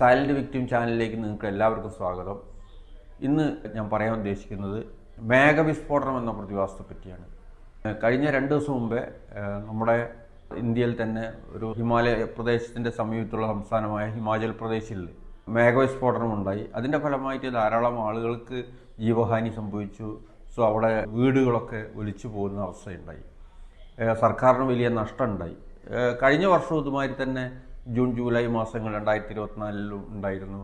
Silent victim ചാനലിലേക്ക് നിങ്ങൾക്ക് എല്ലാവർക്കും സ്വാഗതം. ഇന്ന് ഞാൻ പറയാൻ ഉദ്ദേശിക്കുന്നത് മേഘവിസ്ഫോടനം എന്ന പ്രതിഭാസത്തെ പറ്റിയാണ്. കഴിഞ്ഞ രണ്ട് ദിവസം മുമ്പേ നമ്മുടെ ഇന്ത്യയിൽ തന്നെ ഒരു ഹിമാലയ പ്രദേശത്തിന്റെ സമീപത്തുള്ള സംസ്ഥാനമായ ഹിമാചൽ പ്രദേശിൽ മേഘവിസ്ഫോടനം ഉണ്ടായി. അതിന്റെ ഫലമായിട്ട് ധാരാളം ആളുകൾക്ക് ജീവഹാനി സംഭവിച്ചു. സോ അവിടെ വീടുകളൊക്കെ ഒലിച്ചു പോകുന്ന അവസ്ഥയുണ്ടായി. സർക്കാരിന് വലിയ നഷ്ടമുണ്ടായി കഴിഞ്ഞ വർഷം ഇതുമാതിരി തന്നെ ജൂൺ ജൂലൈ മാസങ്ങൾ രണ്ടായിരത്തി ഇരുപത്തിനാലിലും ഉണ്ടായിരുന്നു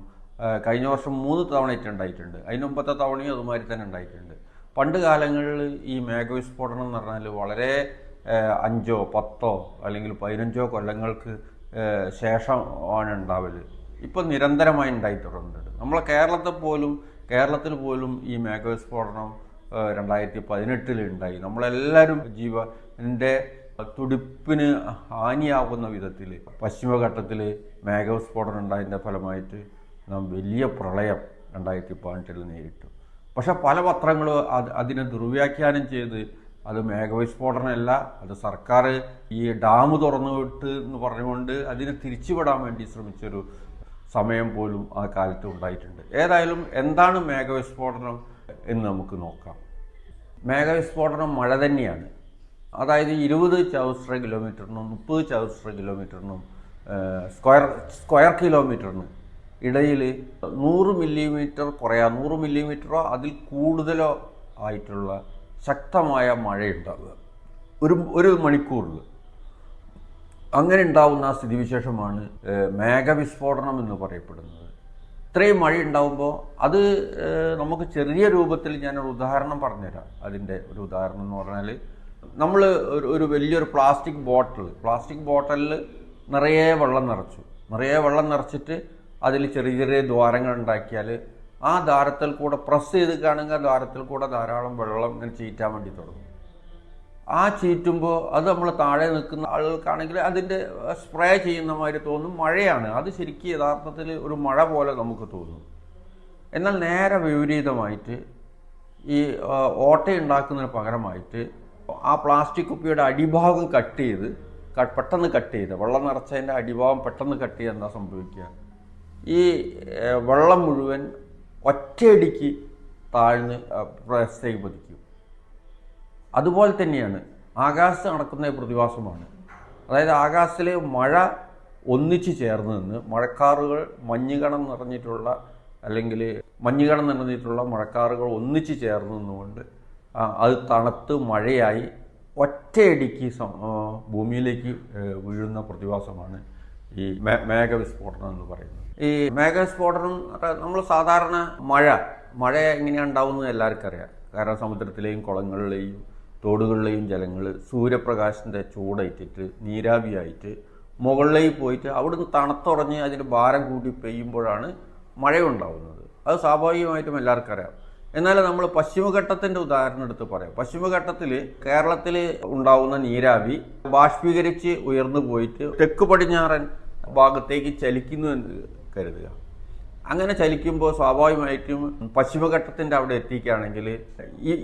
കഴിഞ്ഞ വർഷം മൂന്ന് തവണയായിട്ട് ഉണ്ടായിട്ടുണ്ട്. അതിന് മുമ്പത്തെ തവണയും അതുമാതിരി തന്നെ ഉണ്ടായിട്ടുണ്ട്. പണ്ട് കാലങ്ങളിൽ ഈ മേഘവിസ്ഫോടനം എന്ന് പറഞ്ഞാൽ വളരെ അഞ്ചോ പത്തോ അല്ലെങ്കിൽ പതിനഞ്ചോ കൊല്ലങ്ങൾക്ക് ശേഷമാണ് ഉണ്ടാവൽ. ഇപ്പം നിരന്തരമായി ഉണ്ടായി തുടർന്നിട്ടുണ്ട്. നമ്മളെ കേരളത്തെ പോലും കേരളത്തിൽ പോലും ഈ മേഘവിസ്ഫോടനം രണ്ടായിരത്തി പതിനെട്ടിൽ ഉണ്ടായി. നമ്മളെല്ലാവരും ജീവന്റെ തുടിപ്പിന് ഹാനിയാകുന്ന വിധത്തിൽ പശ്ചിമഘട്ടത്തിൽ മേഘവിസ്ഫോടനം ഉണ്ടായതിന്റെ ഫലമായിട്ട് നാം വലിയ പ്രളയം രണ്ടായിരത്തി പതിനെട്ടിൽ നേരിട്ടു. പക്ഷെ പല പത്രങ്ങളും അത് അതിനെ ദുർവ്യാഖ്യാനം ചെയ്ത് അത് മേഘവിസ്ഫോടനമല്ല അത് സർക്കാർ ഈ ഡാം തുറന്നു വിട്ട് എന്ന് പറഞ്ഞുകൊണ്ട് അതിനെ തിരിച്ചുവിടാൻ വേണ്ടി ശ്രമിച്ചൊരു സമയം പോലും ആ കാലത്ത് ഉണ്ടായിട്ടുണ്ട്. ഏതായാലും എന്താണ് മേഘവിസ്ഫോടനം എന്ന് നമുക്ക് നോക്കാം. മേഘവിസ്ഫോടനം മഴ തന്നെയാണ്. അതായത് ഇരുപത് ചതുശ്ര കിലോമീറ്ററിനും മുപ്പത് ചതുശ്ര കിലോമീറ്ററിനും സ്ക്വയർ സ്ക്വയർ കിലോമീറ്ററിന് ഇടയിൽ നൂറ് മില്ലിമീറ്റർ കുറയാ നൂറ് മില്ലിമീറ്ററോ അതിൽ കൂടുതലോ ആയിട്ടുള്ള ശക്തമായ മഴയുണ്ടാവുക. ഒരു ഒരു മണിക്കൂറിൽ. അങ്ങനെ ഉണ്ടാവുന്ന ആ സ്ഥിതിവിശേഷമാണ് മേഘവിസ്ഫോടനം എന്ന് പറയപ്പെടുന്നത്. ഇത്രയും മഴ ഉണ്ടാവുമ്പോൾ അത് നമുക്ക് ചെറിയ രൂപത്തിൽ ഞാനൊരു ഉദാഹരണം പറഞ്ഞുതരാം. അതിന്റെ ഒരു ഉദാഹരണം എന്ന് പറഞ്ഞാൽ നമ്മൾ ഒരു ഒരു വലിയൊരു പ്ലാസ്റ്റിക് ബോട്ടിൽ പ്ലാസ്റ്റിക് ബോട്ടലിൽ നിറയെ വെള്ളം നിറച്ചു. നിറയെ വെള്ളം നിറച്ചിട്ട് അതിൽ ചെറിയ ചെറിയ ദ്വാരങ്ങൾ ഉണ്ടാക്കിയാൽ ആ ദ്വാരത്തിൽ കൂടെ പ്രസ് ചെയ്ത് കാണുക ദ്വാരത്തിൽ കൂടെ ധാരാളം വെള്ളം ഇങ്ങനെ ചീറ്റാൻ വേണ്ടി തുടങ്ങും. ആ ചീറ്റുമ്പോൾ അത് നമ്മൾ താഴെ നിൽക്കുന്ന ആളുകൾക്കാണെങ്കിൽ അതിന്റെ സ്പ്രേ ചെയ്യുന്ന മാതിരി തോന്നും. മഴയാണ്. അത് ശരിക്കും യഥാർത്ഥത്തിൽ ഒരു മഴ പോലെ നമുക്ക് തോന്നും. എന്നാൽ നേരെ വിപരീതമായിട്ട് ഈ ഓട്ടയുണ്ടാക്കുന്നതിന് പകരമായിട്ട് ആ പ്ലാസ്റ്റിക് കുപ്പിയുടെ അടിഭാഗം കട്ട് ചെയ്ത് പെട്ടെന്ന് കട്ട് ചെയ്ത് വെള്ളം നിറച്ചതിന്റെ അടിഭാഗം പെട്ടെന്ന് കട്ട് ചെയ്ത് എന്താ സംഭവിക്കുക? ഈ വെള്ളം മുഴുവൻ ഒറ്റയടിക്ക് താഴ്ന്ന് പ്രദേശത്തേക്ക് പതിക്കും. അതുപോലെ തന്നെയാണ് ആകാശത്ത് നടക്കുന്ന പ്രതിഭാസമാണ്. അതായത് ആകാശത്തിലെ മഴ ഒന്നിച്ച് ചേർന്ന് നിന്ന് മഴക്കാറുകൾ മഞ്ഞുകണം നിറഞ്ഞിട്ടുള്ള അല്ലെങ്കിൽ മഞ്ഞുകണം നിറഞ്ഞിട്ടുള്ള മഴക്കാറുകൾ ഒന്നിച്ച് ചേർന്ന് നിന്നുകൊണ്ട് അത് തണുത്ത് മഴയായി ഒറ്റയടിക്ക് ഭൂമിയിലേക്ക് വീഴുന്ന പ്രതിഭാസമാണ് ഈ മേഘവിസ്ഫോടനം എന്ന് പറയുന്നത്. ഈ മേഘവിസ്ഫോടനം നമ്മൾ സാധാരണ മഴ മഴ എങ്ങനെയാണ് ഉണ്ടാവുന്നത് എല്ലാവർക്കും അറിയാം. കാരണം സമുദ്രത്തിലെയും കുളങ്ങളിലെയും തോടുകളിലെയും ജലങ്ങൾ സൂര്യപ്രകാശത്തിന്റെ ചൂടേറ്റിട്ട് നീരാവിയായിട്ട് മുകളിലേക്ക് പോയിട്ട് അവിടുന്ന് തണുത്തുറഞ്ഞ് അതിന്റെ ഭാരം കൂടി പെയ്യുമ്പോഴാണ് മഴയുണ്ടാവുന്നത്. അത് സ്വാഭാവികമായിട്ടും എല്ലാവർക്കും അറിയാം. എന്നാൽ നമ്മൾ പശ്ചിമഘട്ടത്തിന്റെ ഉദാഹരണം എടുത്ത് പറയാം. പശ്ചിമഘട്ടത്തിൽ കേരളത്തിൽ ഉണ്ടാവുന്ന നീരാവി ബാഷ്പീകരിച്ച് ഉയർന്നു പോയിട്ട് തെക്ക് പടിഞ്ഞാറൻ ഭാഗത്തേക്ക് ചലിക്കുന്നു എന്ന് കരുതുക. അങ്ങനെ ചലിക്കുമ്പോൾ സ്വാഭാവികമായിട്ടും പശ്ചിമഘട്ടത്തിന്റെ അവിടെ എത്തിക്കുകയാണെങ്കിൽ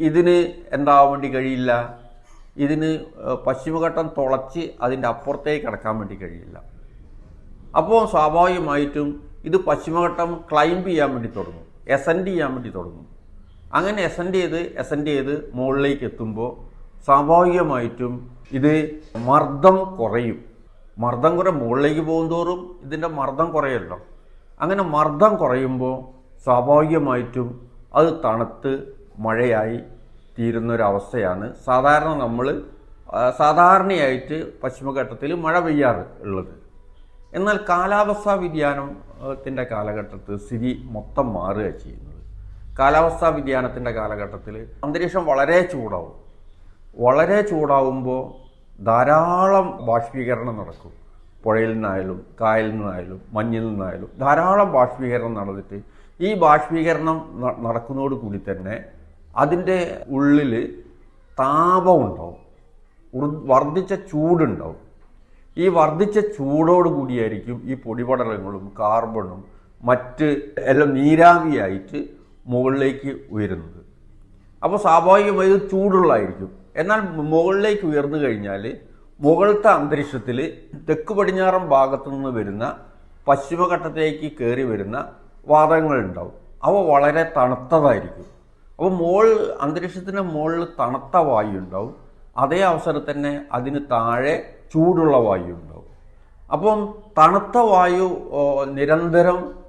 ഇതിന് എന്താവാൻ വേണ്ടി കഴിയില്ല? ഇതിന് പശ്ചിമഘട്ടം തുളച്ച് അതിന്റെ അപ്പുറത്തേക്ക് കടക്കാൻ വേണ്ടി കഴിയില്ല. അപ്പോൾ സ്വാഭാവികമായിട്ടും ഇത് പശ്ചിമഘട്ടം ക്ലൈംബ് ചെയ്യാൻ വേണ്ടി തുടങ്ങും. എസെൻഡ് ചെയ്യാൻ വേണ്ടി തുടങ്ങും. അങ്ങനെ എസെൻഡ് ചെയ്ത് എസെൻഡ് ചെയ്ത് മുകളിലേക്ക് എത്തുമ്പോൾ സ്വാഭാവികമായിട്ടും ഇത് മർദ്ദം കുറയും. മർദ്ദം കുറേ മുകളിലേക്ക് പോകുന്തോറും ഇതിന്റെ മർദ്ദം കുറയല്ലോ. അങ്ങനെ മർദ്ദം കുറയുമ്പോൾ സ്വാഭാവികമായിട്ടും അത് തണുത്ത് മഴയായി തീരുന്നൊരവസ്ഥയാണ് സാധാരണ നമ്മൾ സാധാരണയായിട്ട് പശ്ചിമഘട്ടത്തിൽ മഴ പെയ്യാറ് ഉള്ളത്. എന്നാൽ കാലാവസ്ഥാ വ്യതിയാനത്തിന്റെ കാലഘട്ടത്തിൽ സ്ഥിതി മൊത്തം മാറുക ചെയ്യുന്നത്. കാലാവസ്ഥാ വ്യതിയാനത്തിന്റെ കാലഘട്ടത്തിൽ അന്തരീക്ഷം വളരെ ചൂടാവും. വളരെ ചൂടാവുമ്പോൾ ധാരാളം ബാഷ്പീകരണം നടക്കും. പുഴയിൽ നിന്നായാലും കായലിൽ നിന്നായാലും മഞ്ഞിൽ നിന്നായാലും ധാരാളം ബാഷ്പീകരണം നടന്നിട്ട് ഈ ബാഷ്പീകരണം നടക്കുന്നതോട് കൂടി തന്നെ അതിന്റെ ഉള്ളിൽ താപം ഉണ്ടാവും. വർദ്ധിച്ച ചൂടുണ്ടാവും. ഈ വർദ്ധിച്ച ചൂടോട് കൂടിയായിരിക്കും ഈ പൊടിപടലങ്ങളും കാർബണും മറ്റ് എല്ലാം നീരാവിയായിട്ട് മുകളിലേക്ക് ഉയരുന്നത്. അപ്പോൾ സ്വാഭാവികമായി ഇത് ചൂടുള്ളതായിരിക്കും. എന്നാൽ മുകളിലേക്ക് ഉയർന്നു കഴിഞ്ഞാൽ മുകളിലത്തെ അന്തരീക്ഷത്തിൽ തെക്ക് പടിഞ്ഞാറൻ ഭാഗത്തു നിന്ന് വരുന്ന പശ്ചിമഘട്ടത്തിലേക്ക് കയറി വരുന്ന വാതകങ്ങളുണ്ടാവും. അവ വളരെ തണുത്തതായിരിക്കും. അപ്പോൾ മോൾ അന്തരീക്ഷത്തിന്റെ മുകളിൽ തണുത്ത വായു ഉണ്ടാവും. അതേ അവസരത്തിൽ തന്നെ അതിന് താഴെ ചൂടുള്ള വായു ഉണ്ടാവും. അപ്പം തണുത്ത വായു നിരന്തരം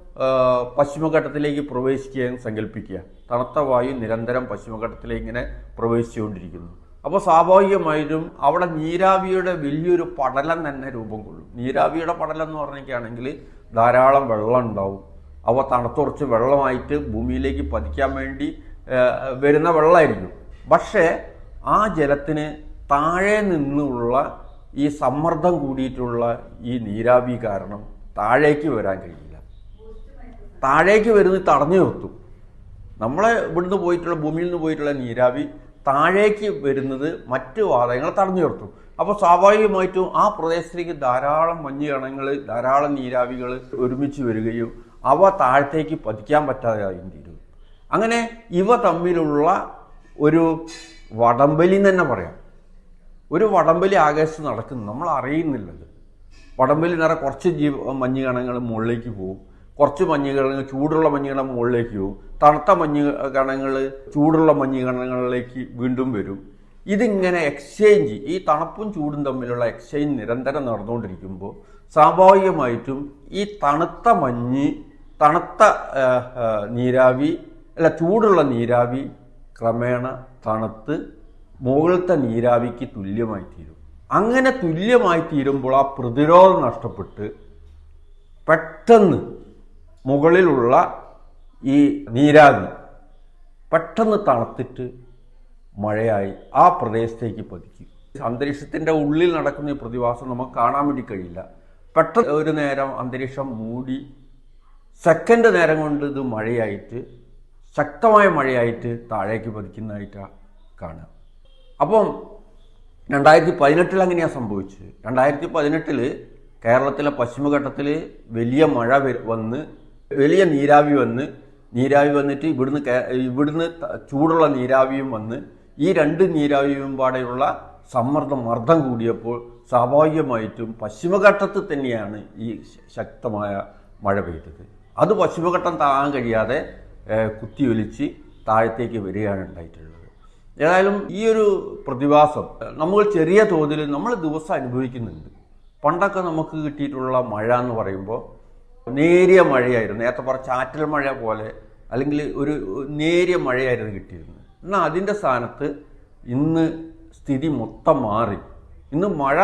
പശ്ചിമഘട്ടത്തിലേക്ക് പ്രവേശിക്കുകയെന്ന് സങ്കല്പിക്കുക. തണുത്ത വായു നിരന്തരം പശ്ചിമഘട്ടത്തിലേക്ക് ഇങ്ങനെ പ്രവേശിച്ചുകൊണ്ടിരിക്കുന്നു. അപ്പോൾ സ്വാഭാവികമായിട്ടും അവിടെ നീരാവിയുടെ വലിയൊരു പടലം തന്നെ രൂപം കൊള്ളും. നീരാവിയുടെ പടലം എന്ന് പറഞ്ഞിരിക്കുകയാണെങ്കിൽ ധാരാളം വെള്ളം ഉണ്ടാവും. അവ തണുത്തുറച്ച് വെള്ളമായിട്ട് ഭൂമിയിലേക്ക് പതിക്കാൻ വേണ്ടി വരുന്ന വെള്ളമായിരിക്കും. പക്ഷേ ആ ജലത്തിന് താഴെ നിന്നുള്ള ഈ സമ്മർദ്ദം കൂടിയിട്ടുള്ള ഈ നീരാവി കാരണം താഴേക്ക് വരാൻ കഴിയില്ല. താഴേക്ക് വരുന്നത് തടഞ്ഞു നിർത്തും. നമ്മളെ ഇവിടുന്ന് പോയിട്ടുള്ള ഭൂമിയിൽ നിന്ന് പോയിട്ടുള്ള നീരാവി താഴേക്ക് വരുന്നത് മറ്റ് വാതകങ്ങളെ തടഞ്ഞു നിർത്തും. അപ്പോൾ സ്വാഭാവികമായിട്ടും ആ പ്രദേശത്തേക്ക് ധാരാളം മഞ്ഞ് കണങ്ങൾ ധാരാളം നീരാവികൾ ഒരുമിച്ച് വരികയും അവ താഴത്തേക്ക് പതിക്കാൻ പറ്റാതെയായും തീരും. അങ്ങനെ ഇവ തമ്മിലുള്ള ഒരു വടംവലി തന്നെ പറയാം. ഒരു വടംവലി ആകാശത്ത് നടക്കുന്നു നമ്മൾ അറിയുന്നില്ലത് വടംവലി നിറ കുറച്ച് ജീവ മഞ്ഞ് കണങ്ങൾ മുകളിലേക്ക് പോകും. കുറച്ച് മഞ്ഞ് കണങ്ങൾ ചൂടുള്ള മഞ്ഞ് കണം മുകളിലേക്ക് പോകും തണുത്ത മഞ്ഞ് കണങ്ങൾ ചൂടുള്ള മഞ്ഞ് കണങ്ങളിലേക്ക് വീണ്ടും വരും. ഇതിങ്ങനെ എക്സ്ചേഞ്ച് ഈ തണുപ്പും ചൂടും തമ്മിലുള്ള എക്സ്ചേഞ്ച് നിരന്തരം നടന്നുകൊണ്ടിരിക്കുമ്പോൾ സ്വാഭാവികമായിട്ടും ഈ തണുത്ത മഞ്ഞ് തണുത്ത നീരാവി അല്ല ചൂടുള്ള നീരാവി ക്രമേണ തണുത്ത് മുകളിലത്തെ നീരാവിക്ക് തുല്യമായി തീരും അങ്ങനെ തുല്യമായി തീരുമ്പോൾ ആ പ്രതിരോധം നഷ്ടപ്പെട്ട് പെട്ടെന്ന് മുകളിലുള്ള ഈ നീരാവി പെട്ടെന്ന് തണുത്തിട്ട് മഴയായി ആ പ്രദേശത്തേക്ക് പതിക്കും. അന്തരീക്ഷത്തിന്റെ ഉള്ളിൽ നടക്കുന്ന ഈ പ്രതിഭാസം നമുക്ക് കാണാൻ വേണ്ടി കഴിയില്ല. പെട്ടെന്ന് ഒരു നേരം അന്തരീക്ഷം മൂടി സെക്കൻഡ് നേരം കൊണ്ട് ഇത് മഴയായിട്ട് ശക്തമായ മഴയായിട്ട് താഴേക്ക് പതിക്കുന്നതായിട്ടാണ് കാണുക. അപ്പം രണ്ടായിരത്തി പതിനെട്ടിൽ അങ്ങനെയാണ് സംഭവിച്ചത്. രണ്ടായിരത്തി പതിനെട്ടിൽ കേരളത്തിലെ പശ്ചിമഘട്ടത്തിൽ വലിയ മഴ വന്ന് വലിയ നീരാവി വന്ന് നീരാവി വന്നിട്ട് ഇവിടുന്ന് ഇവിടുന്ന് ചൂടുള്ള നീരാവിയും വന്ന് ഈ രണ്ട് നീരാവിയും പാടെയുള്ള സമ്മർദ്ദം മർദ്ദം കൂടിയപ്പോൾ സ്വാഭാവികമായിട്ടും പശ്ചിമഘട്ടത്തിൽ തന്നെയാണ് ഈ ശക്തമായ മഴ പെയ്തത്. അത് പശ്ചിമഘട്ടം താങ്ങാൻ കഴിയാതെ കുത്തിയൊലിച്ച് താഴത്തേക്ക് വരികയാണ് ഉണ്ടായിട്ടുള്ളത്. ഏതായാലും ഈ ഒരു പ്രതിഭാസം നമ്മൾ ചെറിയ തോതിൽ നമ്മൾ ദിവസം അനുഭവിക്കുന്നുണ്ട്. പണ്ടൊക്കെ നമുക്ക് കിട്ടിയിട്ടുള്ള മഴ എന്ന് പറയുമ്പോൾ നേരിയ മഴയായിരുന്നു. നേരത്തെ പറഞ്ഞ ചാറ്റൽ മഴ പോലെ അല്ലെങ്കിൽ ഒരു നേരിയ മഴയായിരുന്നു കിട്ടിയിരുന്നത്. എന്നാൽ അതിന്റെ സ്ഥാനത്ത് ഇന്ന് സ്ഥിതി മൊത്തം മാറി. ഇന്ന് മഴ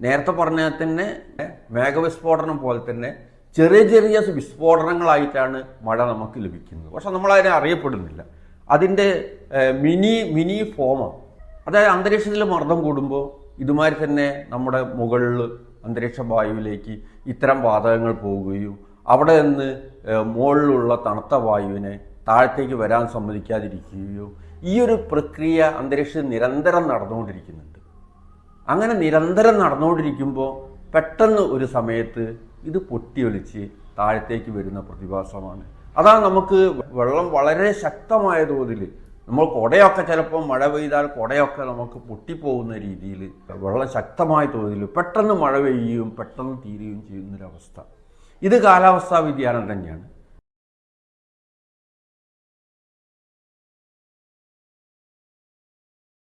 നേരത്തെ പറഞ്ഞാൽ തന്നെ മേഘവിസ്ഫോടനം പോലെ തന്നെ ചെറിയ ചെറിയ വിസ്ഫോടനങ്ങളായിട്ടാണ് മഴ നമുക്ക് ലഭിക്കുന്നത്. പക്ഷെ നമ്മളതിനെ അറിയപ്പെടുന്നില്ല. അതിന്റെ മിനി മിനി ഫോമാണ് അതായത് അന്തരീക്ഷത്തിൽ മർദ്ദം കൂടുമ്പോൾ ഇതുമാതിരി തന്നെ നമ്മുടെ മുകളിൽ അന്തരീക്ഷ വായുവിലേക്ക് ഇത്തരം വാതകങ്ങൾ പോവുകയും അവിടെ നിന്ന് മുകളിലുള്ള തണുത്ത വായുവിനെ താഴത്തേക്ക് വരാൻ സമ്മതിക്കാതിരിക്കുകയോ ഈ ഒരു പ്രക്രിയ അന്തരീക്ഷത്തിൽ നിരന്തരം നടന്നുകൊണ്ടിരിക്കുന്നുണ്ട്. അങ്ങനെ നിരന്തരം നടന്നുകൊണ്ടിരിക്കുമ്പോൾ പെട്ടെന്ന് ഒരു സമയത്ത് ഇത് പൊട്ടിയൊലിച്ച് താഴത്തേക്ക് വരുന്ന പ്രതിഭാസമാണ്. അതാണ് നമുക്ക് വെള്ളം വളരെ ശക്തമായ തോതിൽ നമ്മൾ കുടയൊക്കെ ചിലപ്പോൾ മഴ പെയ്താൽ കുടയൊക്കെ നമുക്ക് പൊട്ടിപ്പോകുന്ന രീതിയിൽ വെള്ളം ശക്തമായ തോതിൽ പെട്ടെന്ന് മഴ പെയ്യുകയും പെട്ടെന്ന് തീരുകയും ചെയ്യുന്നൊരവസ്ഥ. ഇത് കാലാവസ്ഥാ വ്യതിയാനം തന്നെയാണ്.